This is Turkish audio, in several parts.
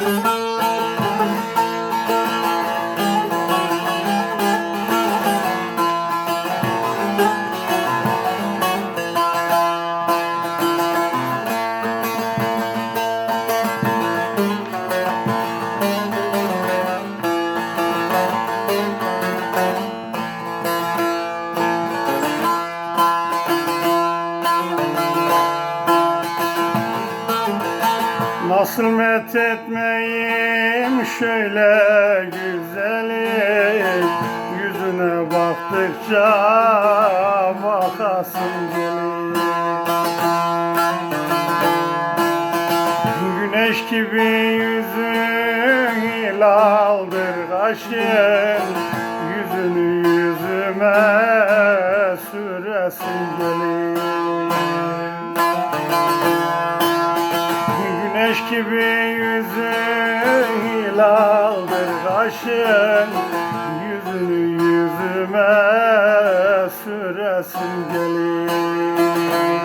Música met etmeyim şöyle güzeli. Yüzüne baktıkça bakasım gelir Güneş gibi yüzün hilaldır kaşın. Yüzünü yüzüme süresim gelir gibi yüzün hilaldır kaşın. Yüzünü yüzüme süresim gelir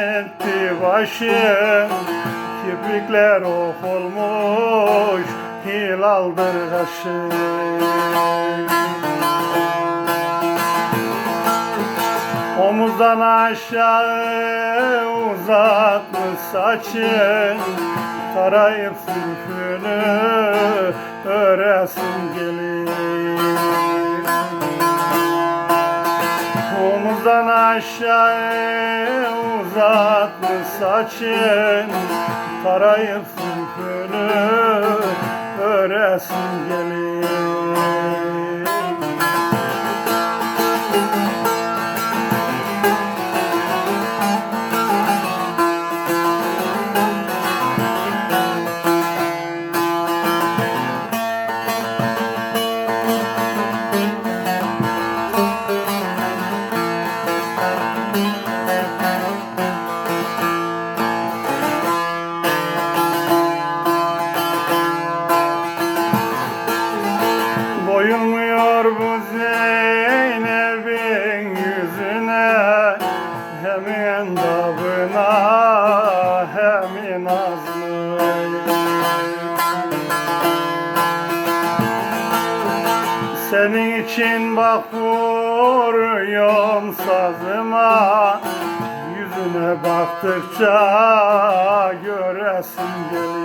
etti başı Kirpikler ok olmuş hilaldır kaşı Omuzdan aşağı uzatmış saçın Tarayıp sürfünü öresim gelir Omuzdan aşağı uzatmış saçın Tarayıp sürfünü öresim gelir Doyulmuyor bu Zeynep'in yüzüne Hem endabına hem nazlı Senin için bak vuruyorum sazıma Yüzüne baktıkça göresim gelir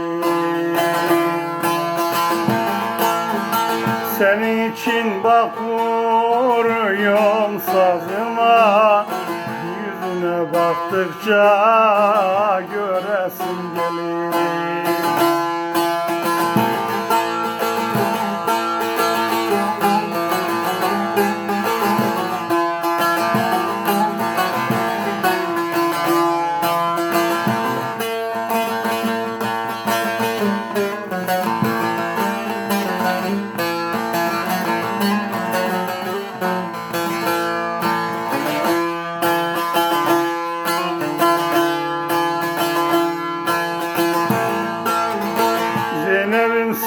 sazıma Yüzüne baktıkça göresim gelir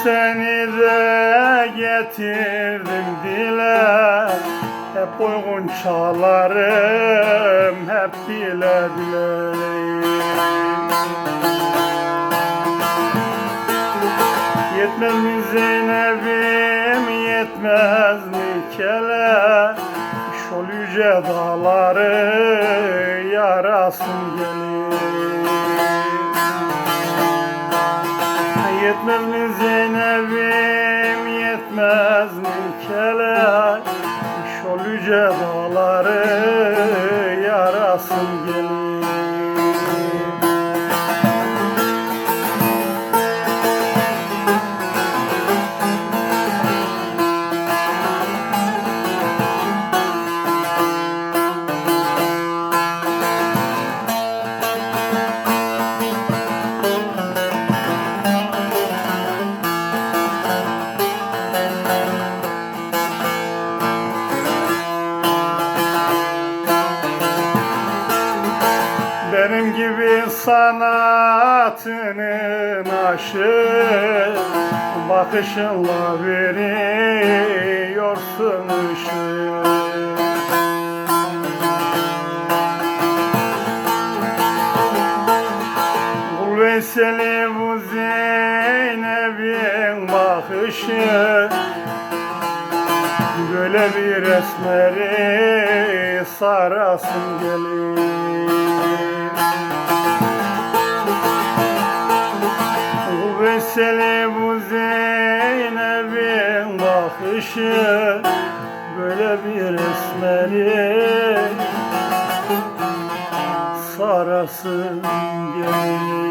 seni de getirdim dile. Hep uygun çalarım hep bile bile Yetmez mi Zeynep'im yetmez mi kele? Şol yüce dağları yarasın gelir Yetmez mi Zeynep'im yetmez mi kele Şol yüce hayatının aşığı Bakışınla veriyorsun ışığı. Veyseli bu Zeynep'in bakışı. Böyle bir esmeri sarasın gelir bakışı Böyle bir esmeri sarasın gelir